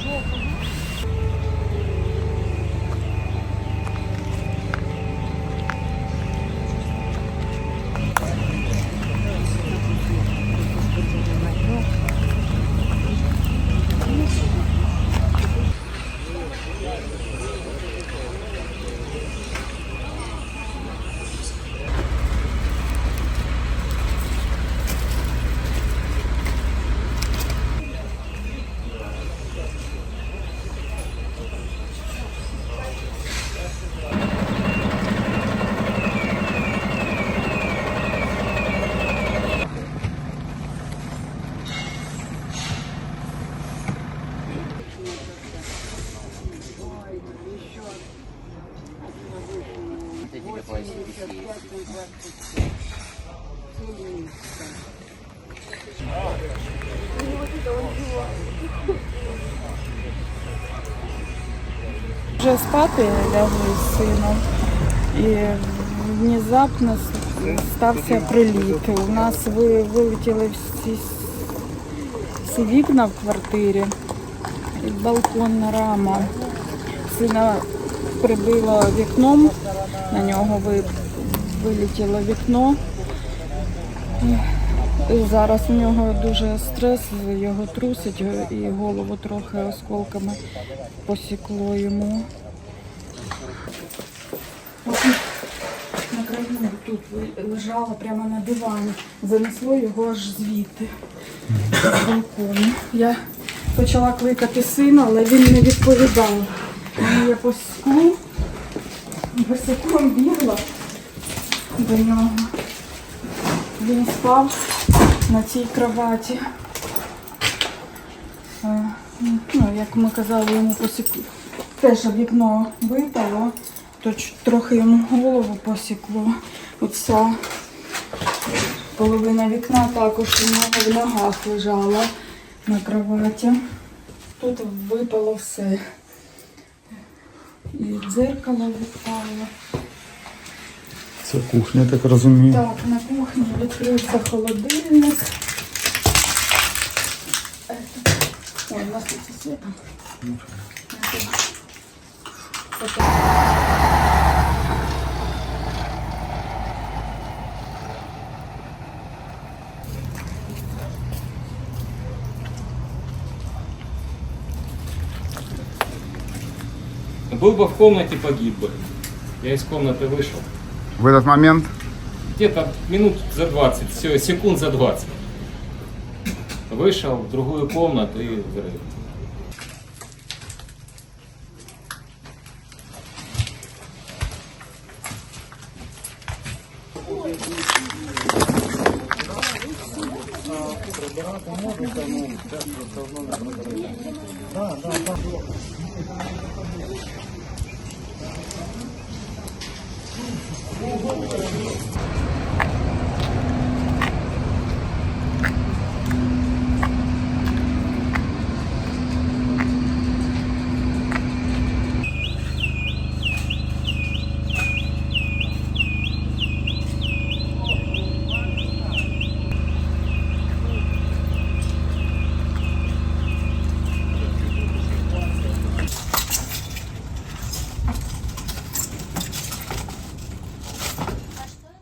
Що? Вже спати лягли з сином і внезапно стався приліт. У нас ви- вилетіли всі, всі вікна в квартирі, балконна рама. Сина прибило вікном, на нього ви- вилетіло вікно. І Зараз у нього дуже стрес, його трусить і голову трохи осколками посікло йому. На краю тут лежала прямо на дивані. Занесло його аж звідти з балкону. Я почала кликати сина, але він не відповідав. І я по склу босиком бігла до нього. Він спав на цій кроваті. Е, Ну, як ми казали, йому посікло. Теж вікно випало, то трохи йому голову посікло. Оця половина вікна також у нього в ногах лежала на кроваті. Тут випало все. І дзеркало випало. Це кухня, я так розумію. Так, на кухні відкрився холодильник. Ой, у нас тут світло. Был бы в комнате, погиб бы. Я из комнаты вышел. В этот момент? Где-то минут за 20, все, секунд за 20. Вышел в другую комнату и взрыв. Да, да, да.